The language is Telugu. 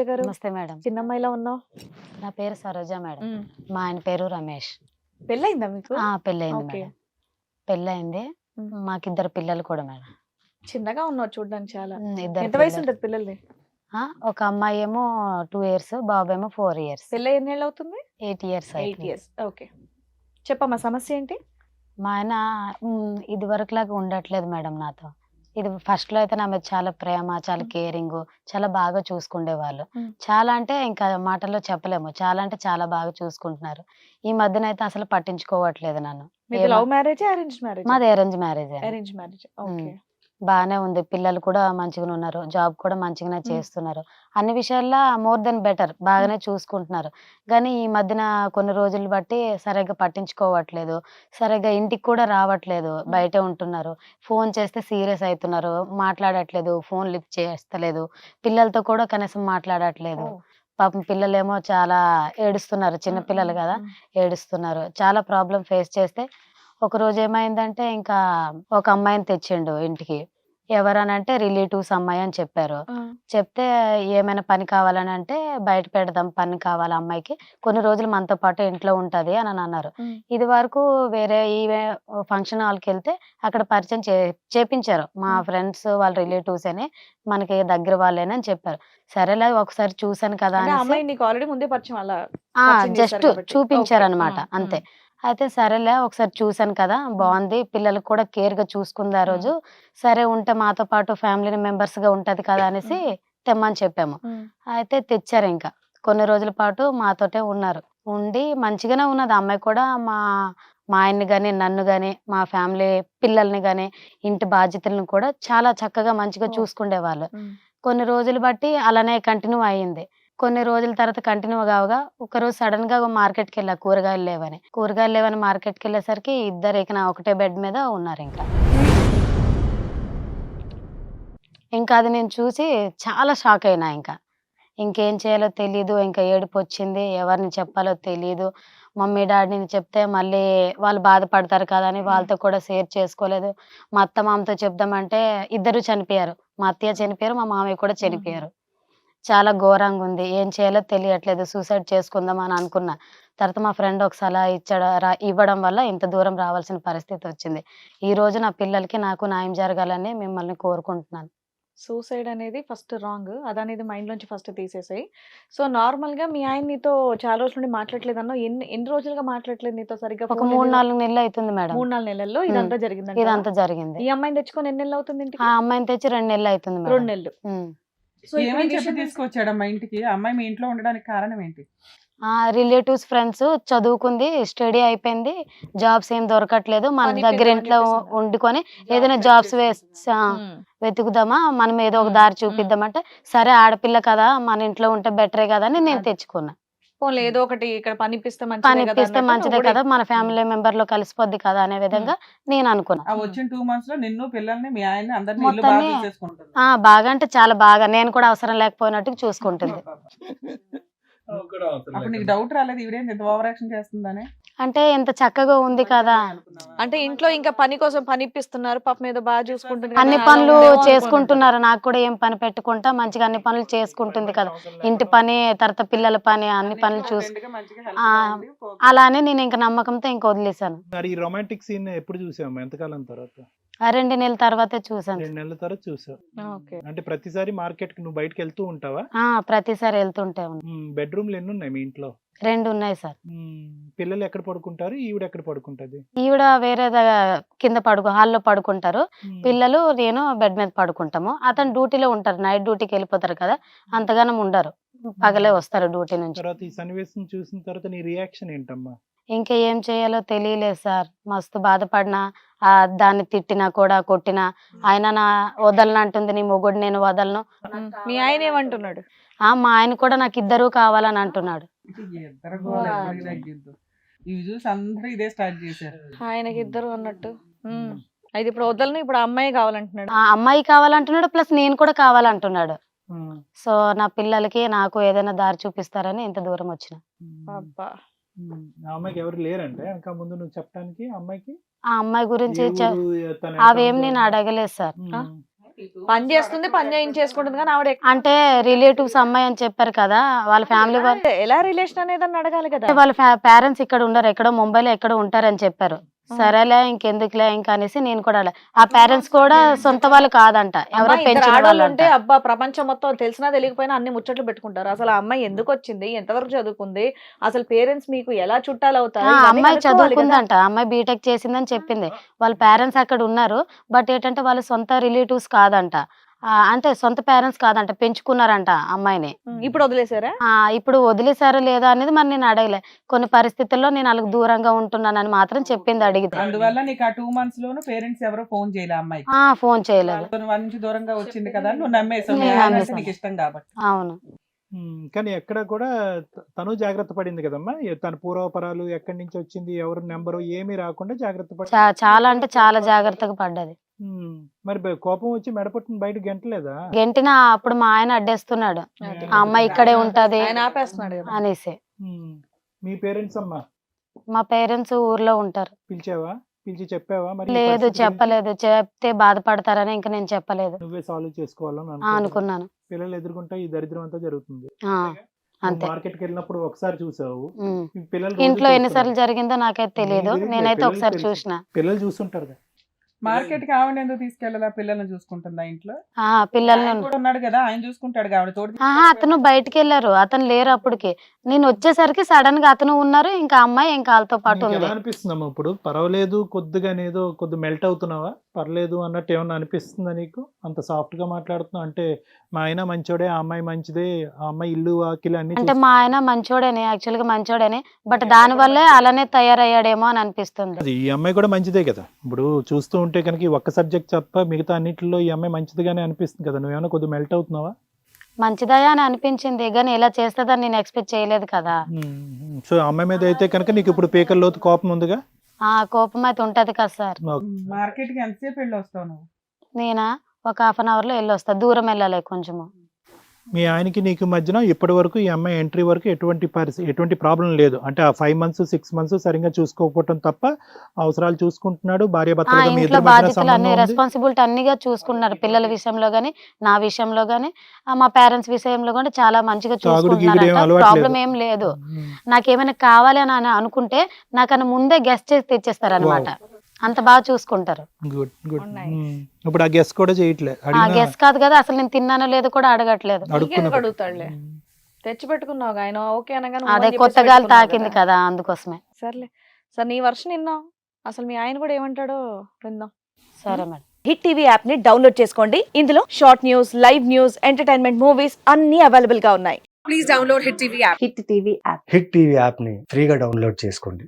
గారు నమస్తే మేడం. చిన్నమ్మాయిలా ఉన్నావు? నా పేరు సరోజ మేడం. మా ఆయన పేరు రమేష్. పెళ్ళయిందా మీకు? ఓకే. మేడం. పెళ్ళయింది. మ్. మాకిద్దరు పిల్లలు కూడా మేడం. చిన్నగా ఉన్నావు చూడడానికి చాలా. ఎంత వయసు. ఉంటుంది పిల్లల్ని ఒక అమ్మాయి ఏమో టూ ఇయర్స్ బాబు ఏమో ఫోర్ ఇయర్స్. పెళ్ళి ఎన్ని ఏళ్ళు అవుతుంది eight years eight years. Okay. చెప్పమ్మా సమస్య ఏంటి? మా ఆయన ఇది వరకు లాగా ఉండట్లేదు మేడం నాతో. ఇది ఫస్ట్లో అయితే నా మీద చాలా ప్రేమ చాలా కేరింగ్ చాలా బాగా చూసుకుండేవాళ్ళు. చాలా అంటే ఇంకా మాటల్లో చెప్పలేము. చాలా అంటే చాలా బాగా చూసుకుంటున్నారు. ఈ మధ్యన అయితే అసలు పట్టించుకోవట్లేదు నన్ను. లవ్ మ్యారేజ్ అరేంజ్ మ్యారేజ్ మాది arrange marriage arrange marriage okay బాగానే ఉంది. పిల్లలు కూడా మంచిగానే ఉన్నారు. జాబ్ కూడా మంచిగానే చేస్తున్నారు. అన్ని విషయాల్లో మోర్ దెన్ బెటర్. బాగానే చూసుకుంటున్నారు. కానీ ఈ మధ్యన కొన్ని రోజులు బట్టి సరిగ్గా పట్టించుకోవట్లేదు. సరిగ్గా ఇంటికి కూడా రావట్లేదు. బయటే ఉంటున్నారు. ఫోన్ చేస్తే సీరియస్ అవుతున్నారు మాట్లాడట్లేదు. ఫోన్ లిఫ్ట్ చేస్తలేదు. పిల్లలతో కూడా కనీసం మాట్లాడట్లేదు. పాపం పిల్లలేమో చాలా ఏడుస్తున్నారు. చిన్న పిల్లలు కదా! ఏడుస్తున్నారు. చాలా ప్రాబ్లం ఫేస్ చేస్తే ఒక రోజు ఏమైందంటే ఇంకా ఒక అమ్మాయిని తెచ్చిండు ఇంటికి. ఎవరనంటే రిలేటివ్స్ అమ్మాయి అని చెప్పారు. చెప్తే ఏమైనా పని కావాలని అంటే బయట పెడదాం పని కావాలి అమ్మాయికి. కొన్ని రోజులు మనతో పాటు ఇంట్లో ఉంటది అని అని అన్నారు ఇది వరకు వేరే ఈ ఫంక్షన్ హాల్కి వెళ్తే అక్కడ పరిచయం చే చేపించారు. మా. ఫ్రెండ్స్ వాళ్ళ రిలేటివ్స్ అని మనకి దగ్గర వాళ్ళేనని చెప్పారు. సరేలే ఒకసారి చూసాను కదా చేశారు జస్ట్. చూపించారు. అనమాట అంతే. అయితే సరేలే ఒకసారి చూసాను కదా బాగుంది. పిల్లలకు కూడా కేర్గా చూసుకుంది ఆ రోజు. సరే ఉంటే మాతో పాటు ఫ్యామిలీ మెంబర్స్గా ఉంటది కదా అనేసి తెమ్మని చెప్పాము. అయితే తెచ్చారు ఇంకా. కొన్ని రోజుల పాటు మాతోటే ఉన్నారు. ఉండి మంచిగానే ఉన్నది. అమ్మాయి కూడా మా మా ఆయన్ని గాని నన్ను గాని మా ఫ్యామిలీ పిల్లల్ని గాని ఇంటి బాధ్యతలను కూడా చాలా చక్కగా మంచిగా మ్మ్. కొన్ని రోజులు బట్టి అలానే కంటిన్యూ అయ్యింది కొన్ని రోజుల తర్వాత కంటిన్యూ కావగా ఒక రోజు సడన్గా మార్కెట్కి వెళ్ళా కూరగాయలు లేవని. కూరగాయలు లేవని మార్కెట్కి వెళ్ళేసరికి ఇద్దరు ఇక ఒకటే బెడ్ మీద ఉన్నారు ఇంకా. ఇంకా అది నేను చూసి చాలా షాక్ అయినా ఇంకా. ఇంకేం చేయాలో తెలియదు ఇంకా ఏడుపు వచ్చింది ఎవరిని చెప్పాలో తెలియదు మమ్మీ డాడీని చెప్తే మళ్ళీ వాళ్ళు బాధపడతారు కదా అని వాళ్ళతో కూడా షేర్ చేసుకోలేదు. మా అత్త మామతో చెప్దామంటే ఇద్దరు చనిపోయారు. మా అత్తయ్య చనిపోయారు మా మామయ్య కూడా చనిపోయారు. చాలా ఘోరంగా ఉంది ఏం చేయాలో తెలియట్లేదు. సూసైడ్ చేసుకుందాం అని అనుకున్నా. తర్వాత మా ఫ్రెండ్ ఒక సలహా ఇచ్చాడు. రా- ఇవ్వడం వల్ల ఇంత దూరం రావాల్సిన పరిస్థితి వచ్చింది. ఈ రోజు నా పిల్లలకి నాకు న్యాయం జరగాలని మిమ్మల్ని కోరుకుంటున్నాను. సూసైడ్ అనేది ఫస్ట్ రాంగ్. అదనేది మైండ్ లోంచి ఫస్ట్ తీసేసాయి. సో నార్మల్గా మీ ఆయన నీతో చాలా రోజుల నుండి మాట్లాడలేదు అన్న ఎన్ని ఎన్ని రోజులుగా మాట్లాడలేదు నీతో సరిగ్గా ఒక మూడు? నాలుగు నెలలు అవుతుంది మేడం. మూడు నాలుగు నెలల్లో ఇదంతా జరిగింది ఇదంతా జరిగింది. ఈ అమ్మాయిని తెచ్చుకొని ఎన్ని నెలలు అవుతుంది ఆ అమ్మాయిని తెచ్చి రెండు నెలలు అవుతుంది రెండు నెలలు. సో ఏమని చెప్పి తీసుకొచ్చాడమ్మా ఇంటికి ఆ అమ్మాయి మీ ఇంట్లో ఉండడానికి కారణం ఏంటి ఆ రిలేటివ్స్ ఫ్రెండ్స్ చదువుకుంది స్టడీ అయిపోయింది జాబ్స్ ఏం దొరకట్లేదు మన దగ్గర ఇంట్లో వండుకొని ఏదైనా జాబ్స్ ఉమ్. వెతుకుదామా మనం ఏదో ఒక మ్మ్. దారి చూపిద్దామంటే సరే ఆడపిల్ల కదా మన ఇంట్లో ఉంటే బెటరే కదా అని నేను. తెచ్చుకున్నా పోన్లే ఏదో ఒకటి ఇక్కడ పని ఇప్పిస్తే పని మంచిదే కదా మన ఫ్యామిలీ మెంబర్లో కలిసిపోద్ది కదా అనే విధంగా నేను అనుకున్నా. ఆ వచ్చిన టూ మంత్స్లో నిన్ను పిల్లల్ని మీ ఆయన్ని అందరిని ఇల్లు బాగా అంటే చాలా బాగా. నేను కూడా అవసరం లేకపోయినట్టు చూసుకుంటుంది. అప్పుడు నీకు డౌట్ రాలేదు ఈవిడేంది ఎంత ఓవర్ యాక్షన్ చేస్తుందని? అంటే ఎంత చక్కగా ఉంది కదా. అంటే ఇంట్లో ఇంకా పని కోసం పని ఇప్పిస్తున్నారు పాప మీద బాగా చూసుకుంటుంది కదా, అన్ని పనులు. చేసుకుంటున్నారు నాకు కూడా ఏం పని పెట్టుకుంటా మంచిగా అన్ని పనులు చేసుకుంటుంది కదా. ఇంటి పని తర్వాత పిల్లల పని అన్ని పనులు చూసి ఆ, అలా అని నేను ఇంకా నమ్మకంతో ఇంక మరి ఈ రొమాంటిక్ సీన్ ఎప్పుడు చూసాము ఎంతకాలం తర్వాత? ఆ రెండు నెలల తర్వాతే చూసాను. రెండు నెలల తర్వాత చూసావు. ఓకే. అంటే ప్రతిసారి మార్కెట్కి నువ్వు బయటకు వెళ్తూ ఉంటావా? ఆ ప్రతిసారి వెళ్తుంటే బెడ్రూమ్లు ఎన్ని ఉన్నాయి మీ ఇంట్లో? రెండు ఉన్నాయి సార్. పిల్లలు ఎక్కడ పడుకుంటారు? ఈవిడ ఎక్కడ పడుకుంటది? ఈవిడ వేరే కింద పడుకో హాల్లో పడుకుంటారు. పిల్లలు నేను బెడ్ మీద పడుకుంటాము. అతను డ్యూటీలో ఉంటారు నైట్ డ్యూటీకి వెళ్ళిపోతారు కదా అంతగానం ఉండరు. పగలే వస్తారు డ్యూటీ నుంచి. తర్వాత ఈ సన్నివేశం చూసిన తర్వాత నీ రియాక్షన్ ఏంటమ్మా? ఇంకా ఏం చేయాలో తెలియలేదు సార్ మస్తు బాధపడినా ఆ దాన్ని తిట్టినా కూడా కొట్టినా ఆయన నా వదలను అంటుంది నీ మొగుడు నేను వదలను. మీ ఆయన ఏమంటున్నాడు ఆ మా ఆయన కూడా నాకు ఇద్దరు కావాలని అంటున్నాడు ఇద్దరు గోల, ఎవరికి తగ్గిద్దు. ఇవి చూసి అందరూ ఇదే స్టార్ట్ చేశారు ఆయనకి ఇద్దరు అన్నట్టు. అయితే ఇప్పుడు వదలను ఇప్పుడు ఆ అమ్మాయి కావాలంటున్నాడు ఆ అమ్మాయి కావాలంటున్నాడు ప్లస్ నేను కూడా కావాలంటున్నాడు. సో నా పిల్లలకి నాకు ఏదైనా దారి చూపిస్తారని ఇంత దూరం వచ్చిన. అబ్బా. ఆ అమ్మాయికి ఎవరు లేరంటే ఇంకా ముందు నువ్వు చెప్పడానికి ఆ అమ్మాయికి? ఆ అమ్మాయి గురించి ఏ చె- ఊరు, తన అవేం నేను? అడగలేదు సార్. పని చేస్తుంది పని చేయించేసుకుంటుంది కానీ ఆవిడ అంటే రిలేటివ్స్ అమ్మాయి అని చెప్పారు కదా వాళ్ళ ఫ్యామిలీ వాళ్ళు ఎలా రిలేషన్ అనేది అని అడగాలి కదా. వాళ్ళ పేరెంట్స్ ఇక్కడ ఉండరు ఎక్కడో ముంబైలో ఎక్కడో ఉంటారని చెప్పారు. సరేలే ఇంకెందుకులే ఇంకా అనేసి నేను కూడా అలా. ఆ పేరెంట్స్ కూడా సొంత వాళ్ళు కాదంట. ఎవరో అమ్మా, ఇద్దరు పెంచిన ఆడవాళ్ళు వాళ్ళు ఉంటే అబ్బా ప్రపంచం మొత్తం తెలిసినా తెలియకపోయినా అన్ని ముచ్చట్లు పెట్టుకుంటారు. అసలు ఆ అమ్మాయి ఎందుకు వచ్చింది? ఎంతవరకు చదువుకుంది? అసలు పేరెంట్స్ మీకు ఎలా చుట్టాలు అవుతారు అమ్మాయి. చదువుకుందంట. అమ్మాయి బీటెక్ చేసిందని చెప్పింది. వాళ్ళ పేరెంట్స్ అక్కడ ఉన్నారు. బట్ ఏంటంటే వాళ్ళ సొంత రిలేటివ్స్ కాదంట. అంటే సొంత పేరెంట్స్ కాదంట పెంచుకున్నారంట అమ్మాయిని. ఇప్పుడు వదిలేసారా? ఆ ఇప్పుడు వదిలేసారో లేదా అనేది మరి నేను అడగలే. కొన్ని పరిస్థితుల్లో నేను వాళ్ళకి దూరంగా ఉంటున్నానని మాత్రం చెప్పింది అడిగితే. అందువల్ల నీకు ఆ టూ మంత్స్ లోను పేరెంట్స్ ఎవరో ఫోన్ చేయలే అమ్మాయికి ఆ ఫోన్ చేయలేదు. నుంచి దూరంగా వచ్చింది కదా నువ్వు నమ్మేసావు. నీకు ఇష్టం కాబట్టి. అవును. కానీ ఎక్కడ కూడా తను జాగ్రత్త పడింది కదమ్మా. తన పూర్వపరాలు ఎక్కడి నుంచి వచ్చింది ఎవరు నెంబరు ఏమీ రాకుండా జాగ్రత్త పడి చాలా అంటే చాలా జాగ్రత్తగా పడ్డది. మరి బ- కోపం వచ్చి మెడపట్టుని బయట గంటలేదా? గెంటిన అప్పుడు మా ఆయన అడ్డేస్తున్నాడు. ఆ అమ్మాయి ఇక్కడే ఉంటది ఆయన ఆపేస్తున్నాడు కదా. అనేసి. మీ పేరెంట్స్ అమ్మా? మా పేరెంట్స్ ఊర్లో ఉంటారు. పిలిచావా? పిలిచి చెప్పావా మరి? లేదు? చెప్పలేదు. చెప్తే బాధపడతారని ఇంకా నేను చెప్పలేదు. నువ్వే సాల్వ్ చేసుకోవాలని అనుకున్నాను. పిల్లలు ఎదుర్కొంటే ఈ దరిద్రం అంతా జరుగుతుంది. ఆ, అంతే. మార్కెట్కి వెళ్ళినప్పుడు ఒకసారి చూసావు. పిల్లలు ఇంట్లో ఎన్నిసార్లు. జరిగిందో నాకైతే తెలియదు నేనైతే ఒకసారి. చూసిన. పిల్లలు చూస్తుంటారు కదా. మార్కెట్కి ఆవిడ ఎందుకు తీసుకెళ్ళాలా? పిల్లల్ని చూసుకుంటుందా ఇంట్లో? ఆ పిల్లల్ని కూడా ఉన్నాడు కదా ఆయన చూసుకుంటాడు ఆవిడ తోడు ఆహా అతను బయటికి వెళ్ళారు. అతను లేరు అప్పటికి. నేను వచ్చేసరికి సడన్గా అతను ఉన్నారు ఇంకా అమ్మాయి ఇంకా వాళ్ళతో పాటు ఉంది. అనిపిస్తుందమ్మా ఇప్పుడు? పర్వాలేదు కొద్దిగా ఏదో కొద్ది మెల్ట్ అవుతున్నావా? పర్లేదు అన్నట్టు ఏమన్నా అనిపిస్తుందా నీకు? అంత సాఫ్ట్గా మాట్లాడుతున్నావు. అంటే మా ఆయన మంచోడే ఆ అమ్మాయి మంచిదే ఆ అమ్మాయి ఇల్లు వాకిలు అన్ని అంటే మా ఆయన మంచోడేనే యాక్చువల్గా మంచోడేనే. బట్ దాని వల్లే అలానే తయారయ్యాడేమో అని అనిపిస్తుంది. అది ఈ అమ్మాయి కూడా మంచిదే కదా? ఇప్పుడు చూస్తూ ఉంటే కనుక ఈ ఒక్క సబ్జెక్ట్ తప్ప మిగతా అన్నిటిలో ఈ అమ్మాయి మంచిదిగానే అనిపిస్తుంది కదా. నువ్వేమైనా కొద్దిగా మెల్ట్ అవుతున్నావా? మంచిదయా అని అనిపించింది. కానీ ఇలా చేస్తుందని నేను ఎక్స్పెక్ట్ చేయలేదు కదా. సో అమ్మాయి మీద అయితే కనుక నీకు ఇప్పుడు పీకల లోతు కోపం ఉందిగా? ఆ కోపం అయితే ఉంటది కదా సార్. మార్కెట్కి ఎంతసేపు వెళ్ళి వస్తావు నువ్వు? నేనా? ఒక హాఫ్ అన్ అవర్లో వెళ్ళి వస్తా దూరం వెళ్ళాలి కొంచెము. మీ ఆయనకి నీకు మధ్యన ఇప్పటి వరకు ఈ అమ్మాయి ఎంట్రీ వరకు ఎటువంటి పరిస్థితి ఎటువంటి ప్రాబ్లం లేదు. అంటే ఆ ఫైవ్ మంత్స్ సిక్స్ మంత్స్ సరిగ్గా చూసుకోకపోవటం తప్ప అవసరాలు చూసుకుంటున్నాడు భార్య ఇంట్లో బాధ్యతలు అన్ని. రెస్పాన్సిబిలిటీ అన్నిగా చూసుకుంటున్నారు పిల్లల విషయంలో గానీ నా విషయంలో గానీ. మా పేరెంట్స్ విషయంలో కూడా చాలా మంచిగా చూసుకుంటున్నారు ప్రాబ్లం. ఏం లేదు. నాకేమైనా కావాలి అని అని అనుకుంటే నాకన్నా ముందే గెస్ట్ చేసి తెచ్చేస్తారు అనమాట అంత బాగా చూసుకుంటారు. Good good. ఇప్పుడు ఆ గెస్ కూడా చేయట్లే. ఆ గెస్ట్ కాదు కదా అసలు నేను తిన్నానో లేదో కూడా అడగట్లేదు. అడుగుతాడులే. తెచ్చి పెట్టుకున్నావు ఆయన ఓకే అనగానే అదే ఊ అని కొత్త చెప్పేసి గాలి పెట్టుకున్నావు తాకింది కదా అందుకోసమే. సర్లే. సార్ నీ వర్షం విన్నాం అసలు మీ ఆయన కూడా ఏమంటాడో విందాం. సరే మేడం. హిట్ టీవీ యాప్ని డౌన్లోడ్ చేసుకోండి. ఇందులో short news live news entertainment movies అన్ని అవైలబుల్గా ఉన్నాయి హిట్ టీవీ యాప్ని ఫ్రీగా డౌన్లోడ్ చేసుకోండి.